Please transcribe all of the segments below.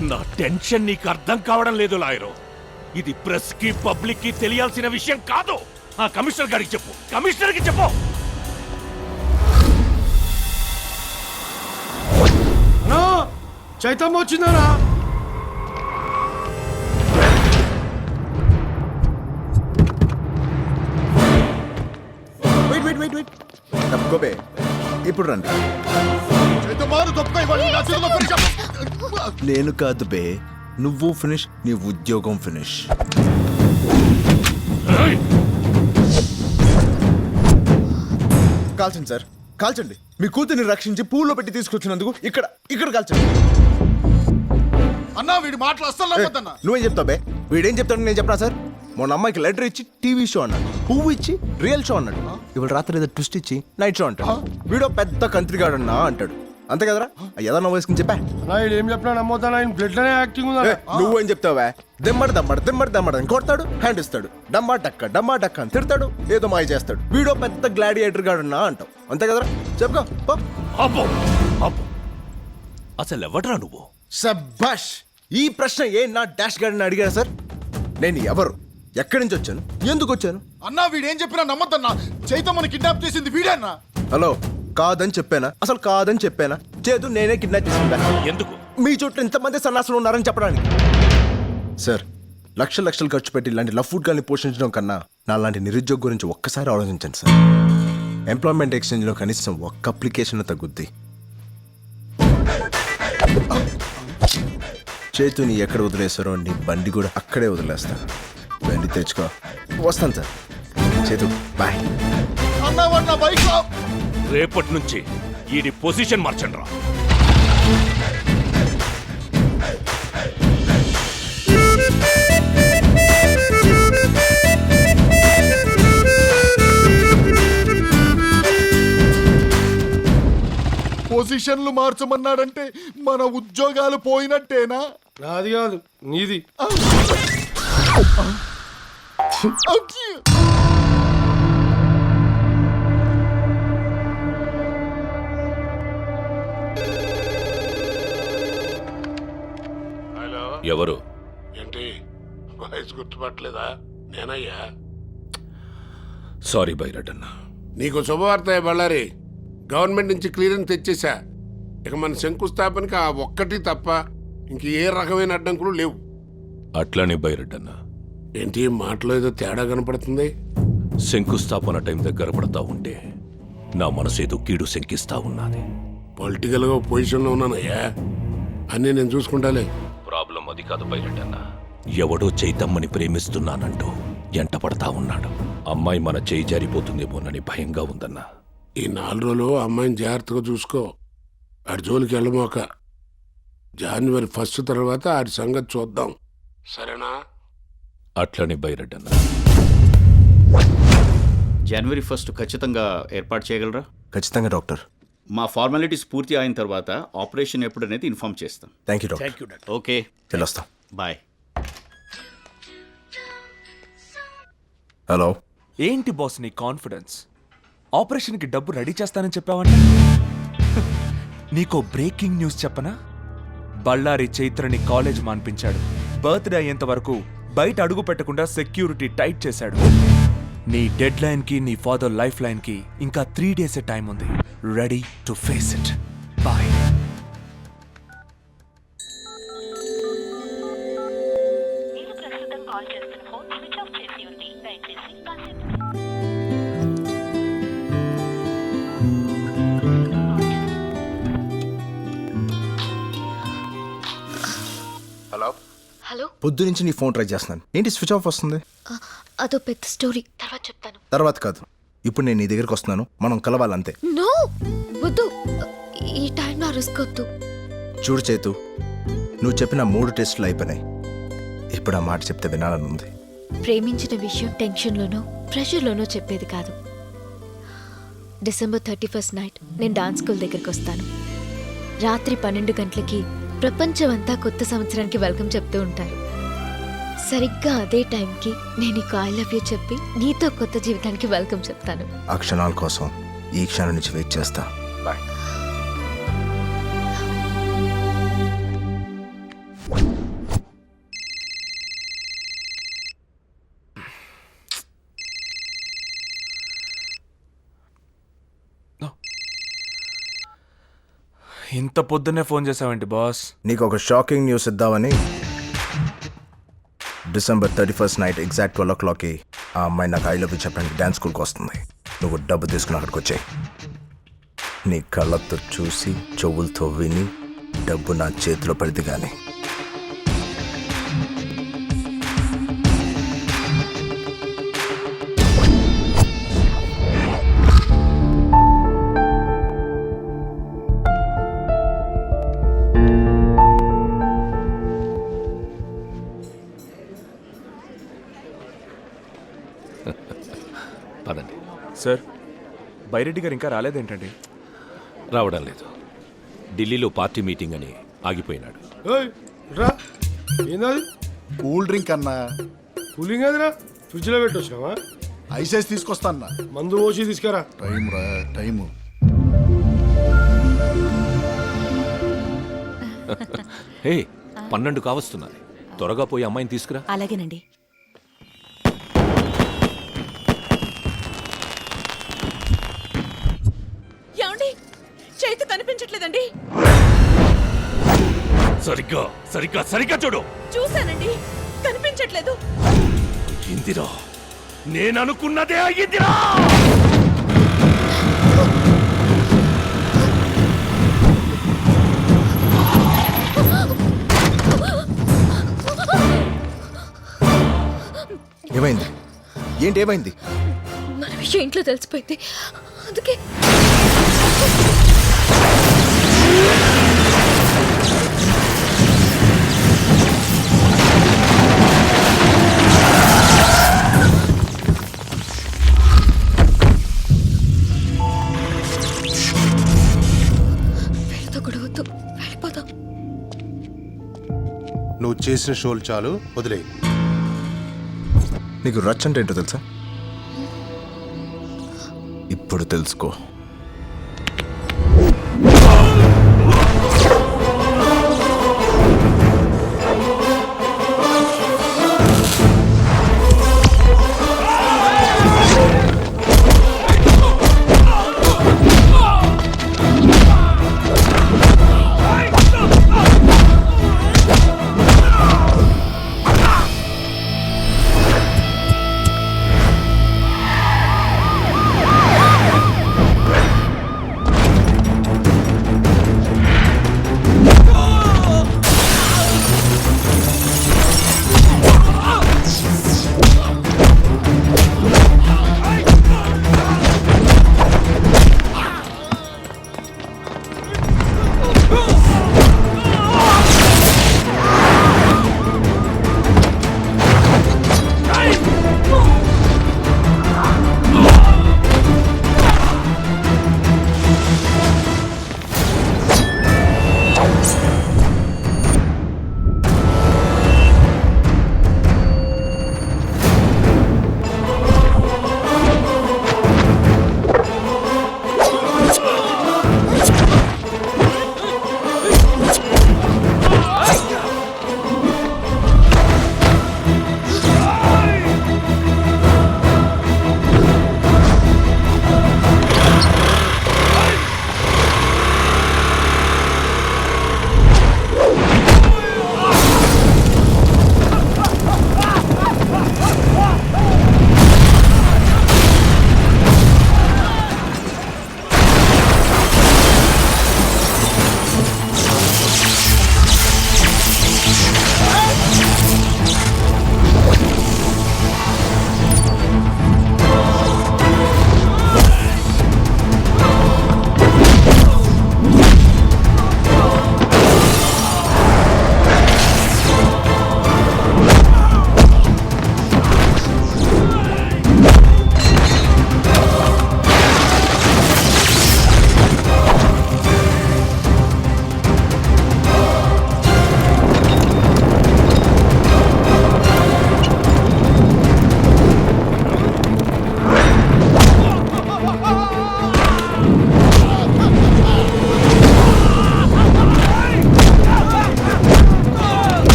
నా టెన్షన్ నీకు అర్థం కావడం లేదు లాయరు. ఇది ప్రెస్కి పబ్లిక్కి తెలియాల్సిన విషయం కాదు. ఆ కమిషనర్ గారికి చెప్పు. కమిషనర్కి చెప్పు చైతమ్మ వచ్చిందనా వెయిట్ వెయిట్ వెయిట్ వెయిట్ తప్పుకోబే ఇప్పుడు రండి. నేను కాదు బే నువ్వు ఫినిష్ నీ ఉద్యోగం ఫినిష్! కాల్చండి సార్ కాల్చండి. మీ కూతుర్ని రక్షించి పూల్లో పెట్టి తీసుకొచ్చినందుకు ఇక్కడ ఇక్కడ కాల్చండి. అన్నా వీడి మాటలు అస్సలు నమ్మద్దన్నా. నువ్వేం చెప్తావు బే? వీడేం చెప్తాడు నేను చెప్పనా సార్? మొన్న అమ్మాయికి లెటర్ ఇచ్చి టీవీ షో అన్నాడు. పువ్వు ఇచ్చి రియల్ షో అన్నాడు. ఇవాళ రాత్రి ఏదో ట్విస్ట్ ఇచ్చి నైట్ షో అంటాడు. వీడో పెద్ద కంత్రిగాడన్నా అంటాడు. అంతే కదరా? ఏదన్నా వేసుకుని చెప్పా? అన్నా ఈడు ఏం చెప్పినా నమ్మొద్దా ఆయన బ్లడ్లోనే యాక్టింగ్ ఉందా ఏ, నువ్వేం చెప్తావా? దెమ్మడి దమ్మడి దెమ్మడి దమ్మడి అని కొడతాడు హ్యాండ్ ఇస్తాడు. డమ్మా డక్క డమ్మా డక్క అని తిడతాడు ఏదో మాయ చేస్తాడు. వీడో పెద్ద గ్లాడియేటర్ గాడున్నా అంటావు. అంతే కదరా? చెప్పుకో పో. ఆపు! అసలు ఎవడ్రా నువ్వు? సబ్బాష్ ఈ ప్రశ్న ఏ నా డాష్ గార్డెన్ అడిగారా సార్? నేను ఎవరు? ఎక్కడి నుంచి వచ్చాను? ఎందుకు వచ్చాను? అన్నా వీడేం చెప్పినా నమ్మద్దన్నా. చైతమ్మని కిడ్నాప్ చేసింది వీడేనా? హలో కాదని చెప్పానా? అసలు కాదని చెప్పానా? చేదు నేనే కిడ్నాప్ చేసిందా? ఎందుకు? మీ చుట్టూ ఇంతమంది సన్నాసులు ఉన్నారని చెప్పడానికి. సార్ లక్షల లక్షలు ఖర్చు పెట్టి ఇలాంటి లవ్ ఫుడ్ గాల్ని పోషించడం కన్నా నా లాంటి నిరుద్యోగ గురించి ఒక్కసారి ఆలోచించండి సార్. ఎంప్లాయ్మెంట్ ఎక్స్చేంజ్లో కనీసం ఒక్క అప్లికేషన్ తగ్గుద్ది. చేతుని ఎక్కడ వదిలేస్తారో నీ బండి కూడా అక్కడే వదిలేస్తా. బండి తెచ్చుకో. వస్తాను సార్. చేతు బాయ్. అన్నా బైక్ రేపటి నుంచి ఈడి పొజిషన్ మార్చండి రా పొజిషన్లు మార్చమన్నాడంటే మన ఉద్యోగాలు పోయినట్టేనా నాది కాదు నీది ఎవరు? ఏంటి? వాయిస్ గుర్తుపట్టలేదా? నేనయ్యా? సారీ బైరటన్న. నీకు శుభవార్త బళ్ళారి? గవర్నమెంట్ నుంచి క్లియరెన్స్ తెచ్చేసా ఇక మన శంకుస్థాపనకి ఆ ఒక్కటి తప్ప ఇంక ఏ రకమైన అడ్డంకులు లేవు. అట్లనే బైరటన్న. ఏంటి మాటలో ఏదో తేడా కనపడుతుంది? శంకుస్థాపన టైం దగ్గర పడతా ఉంటే నా మనసు ఏదో కీడు శంకిస్తా ఉన్నది. పొలిటికల్గా పొజిషన్లో ఉన్నానయ్యా. అన్నీ నేను చూసుకుంటాలే. ప్రాబ్లం అది కాదు బైరటన్న ఎవడో చైతమ్మని ప్రేమిస్తున్నానంటూ ఎంట పడతా ఉన్నాడు. అమ్మాయి మన చేయి జారిపోతుందేమోనని భయంగా ఉందన్నా. ఈ నాలుగు రోజులు అమ్మాయిని జాగ్రత్తగా చూసుకో. ఆడి జోలికి వెళ్ళమోక. జనవరి ఫస్ట్ తర్వాత ఆడి సంగతి చూద్దాం. సరేనా? అట్లనే బైరటన్న జనవరి ఫస్ట్ ఖచ్చితంగా ఏర్పాటు చేయగలరా? ఖచ్చితంగా డాక్టర్. మా ఫార్మాలిటీస్ పూర్తి అయిన తర్వాత ఆపరేషన్ ఎప్పుడనేది ఇన్ఫార్మ్ చేస్తాం. థ్యాంక్ యూ డాక్టర్ ఓకే వెళ్ళొస్తాం బాయ్ హలో ఏంటి బాస్ నీ కాన్ఫిడెన్స్ ఆపరేషన్కి డబ్బు రెడీ చేస్తానని చెప్పావంట? నీకో బ్రేకింగ్ న్యూస్ చెప్పనా? బళ్ళారి చైత్రని కాలేజ్ మాన్పించాడు. బర్త్డే అయ్యేంత వరకు బయట అడుగు పెట్టకుండా సెక్యూరిటీ టైట్ చేశాడు. నీ డెడ్ లైన్కి నీ ఫాదర్ లైఫ్ లైన్కి ఇంకా త్రీ డేస్ టైం ఉంది ready to face it bye hello hello పొద్దు నుంచి నీ ఫోన్ ట్రై చేస్తున్నాను. ఏంటి స్విచ్ ఆఫ్ వస్తుంది? ఆ, అదో పెద్ద స్టోరీ. తర్వాత చెప్తాను. తర్వాత కాదు. ఇప్పుడు నేను నీ దగ్గరికి వస్తున్నాను. మనం కలవాలంతే. నో! వద్దు. ఈ టైం నా రిస్క్ వద్దు. చూడు చేతు నువ్వు చెప్పిన మూడు టెస్టులు అయిపోయినాయి. ఇప్పుడు ఆ మాట చెప్తే వినాలని ఉంది. ప్రేమించిన విషయం టెన్షన్లోనో ప్రెషర్లోనో చెప్పేది కాదు. డిసెంబర్ థర్టీ ఫస్ట్ నైట్ నేను డాన్స్ స్కూల్ దగ్గరికి వస్తాను. రాత్రి పన్నెండు గంటలకి ప్రపంచమంతా కొత్త సంవత్సరానికి వెల్కమ్ చెప్తూ ఉంటారు. సరిగ్గా అదే టైంకి నేను నీకు ఐ లవ్ యూ చెప్పి నీతో కొత్త జీవితానికి వెల్కమ్ చెప్తాను. ఆ క్షణాల కోసం ఈ క్షణం నుంచి వెయిట్ చేస్తా. ఇంత పొద్దున్నే ఫోన్ చేసావేంటి బాస్? నీకు ఒక షాకింగ్ న్యూస్ ఇద్దామని December thirty first night exact twelve ఓ క్లాక్కి ఆ అమ్మాయి నాకు ఐ లవ్ యూ చెప్పడానికి డ్యాన్స్ స్కూల్కి వస్తుంది. నువ్వు డబ్బు తీసుకుని అక్కడికి వచ్చాయి. నీ కళ్ళతో చూసి చెవులతో విని డబ్బు నా చేతిలో పడితే కానీ సార్. బైరెడ్డి గారు ఇంకా రాలేదేంటండి? రావడం లేదు. ఢిల్లీలో పార్టీ మీటింగ్ అని ఆగిపోయినాడు. ఏయ్ రా. ఏందది? కూల్ డ్రింక్ అన్నా. కూలింగ్ అదిరా ఫ్రిడ్జ్లో పెట్టొచ్చినావా? ఐసెస్ తీసుకొస్తా అన్నా మందు పోసి తీసుకురా. టైం రా టైము. హే పన్నెండు కావస్తున్నది. త్వరగా పోయి అమ్మాయిని తీసుకురా. అలాగేనండి. సరిగ్గా సరిగ్గా సరిగ్గా చూడు. చూశానండి. కనిపించట్లేదు. ఇందిరా నేను అనుకున్నదే అయ్యిందిరా ఏమైంది? ఏంటి ఏమైంది? మన విషయం ఇంట్లో తెలిసిపోయింది. అందుకే చేసిన షోలు చాలు వదిలే నీకు రచ్ అంటే ఏంటో తెలుసా? ఇప్పుడు తెలుసుకో.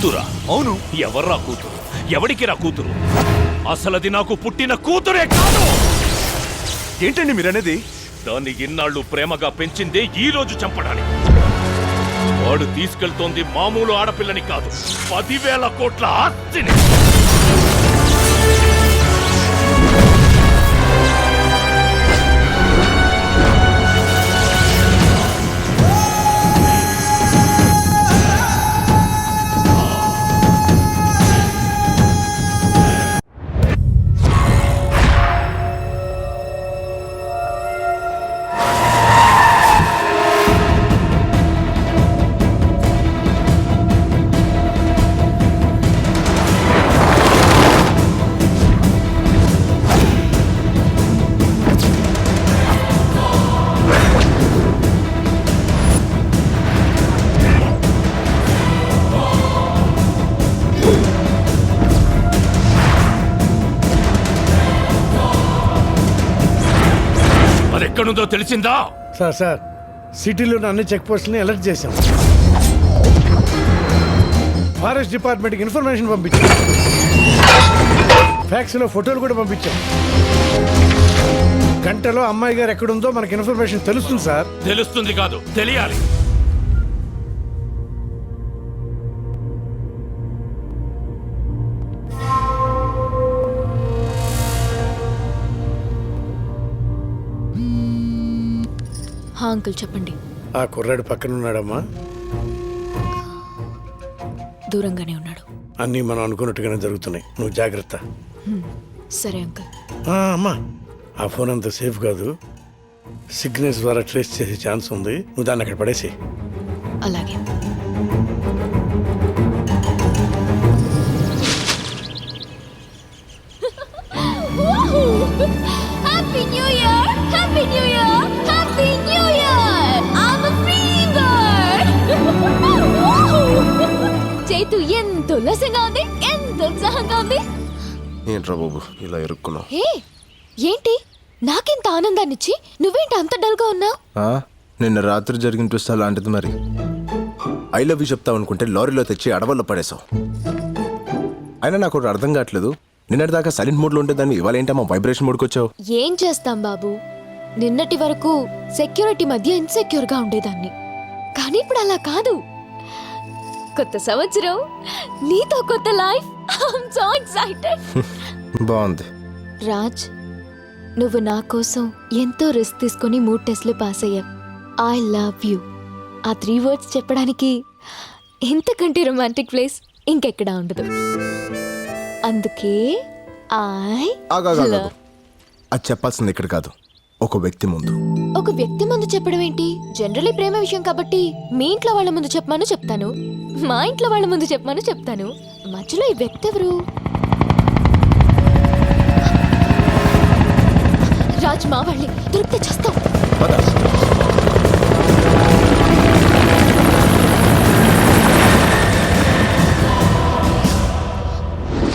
కూతురా? అవును. ఎవర్రా కూతురు? ఎవడికి రా కూతురు? అసలది నాకు పుట్టిన కూతురే కాదు! ఏంటండి మీరు అనేది దాన్ని ఇన్నాళ్ళు ప్రేమగా పెంచిందే ఈ రోజు చంపడానికి. వాడు తీసుకెళ్తోంది మామూలు ఆడపిల్లని కాదు. పదివేల కోట్ల ఆస్తిని. ఎక్కడుందో తెలిసిందా? Sir sir. సిటీలోని అన్ని చెక్ పోస్టులని అలర్ట్ చేశాం. ఫారెస్ట్ డిపార్ట్మెంట్కి ఇన్ఫర్మేషన్ పంపించాం. ఫ్యాక్స్లో ఫోటోలు కూడా పంపించాం. గంటలో అమ్మాయి గారు ఎక్కడుందో మనకి ఇన్ఫర్మేషన్ తెలుస్తుంది సార్. తెలుస్తుంది కాదు తెలియాలి. అంకుల్ చెప్పండి. ఆ కుర్రాడు పక్కన ఉన్నాడమ్మా. దూరంగానే ఉన్నాడు. అన్నీ మనం అనుకున్నట్టుగానే జరుగుతున్నాయి. నువ్వు జాగ్రత్త. సరే అంకుల్. ఆ, అమ్మా. ఆ ఫోన్ అంత సేఫ్ కాదు. సిగ్నల్స్ ద్వారా ట్రేస్ చేసే ఛాన్స్ ఉంది. నువ్వు దాన్ని అక్కడ పడేసి అలాగే. చేతు ఎంత ఉల్లాసంగా ఉంది ఎంత ఉత్సాహంగా ఉంది. ఏంట్రా బాబు ఇలా ఇరుక్కున్నావు హే ఏంటి? నాకెంత ఆనందాన్నిచ్చి నువ్వేంటి అంత డల్గా ఉన్నావు? ఆ? నిన్న రాత్రి జరిగిన ట్విస్ట్ అలాంటిది మరి. ఐ లవ్ యూ చెప్తావు అనుకుంటే లారీలో తెచ్చి అడవుల్లో పడేశావు. అయినా నాకు ఒకటి అర్థం కావట్లేదు. నిన్నటి దాకా సైలెంట్ మోడ్లో ఉంటే దాన్ని ఇవాళ ఏంటమ్మా వైబ్రేషన్ మోడ్కి వచ్చావు? ఏం చేస్తాం బాబు? నిన్నటి వరకు సెక్యూరిటీ మధ్య ఇన్సెక్యూర్గా ఉండేదాన్ని. కానీ ఇప్పుడు అలా కాదు. కొత్త సంవత్సరం నీతో కొత్త లైఫ్ సో ఎక్సైటెడ్ బాగుంది. రాజ్ నువ్వు నా కోసం ఎంతో రిస్క్ తీసుకొని మూడు టెస్ట్లు పాస్ అయ్యావు. ఐ లవ్ యూ ఆ త్రీ వర్డ్స్ చెప్పడానికి ఇంతకంటే రొమాంటిక్ ప్లేస్ ఇంకెక్కడా ఉండదు. అందుకే ఐ అది చెప్పాల్సింది ఇక్కడ కాదు. ఒక వ్యక్తి ముందు. ఒక వ్యక్తి ముందు చెప్పడం ఏంటి? జనరలీ ప్రేమ విషయం కాబట్టి మీ ఇంట్లో వాళ్ళ ముందు చెప్పమను చెప్తాను. మా ఇంట్లో వాళ్ళ ముందు చెప్పమను చెప్తాను. మధ్యలో ఈ వ్యక్తి ఎవరు? రాజ్ మా వాళ్ళే దొరికితే చేస్తాం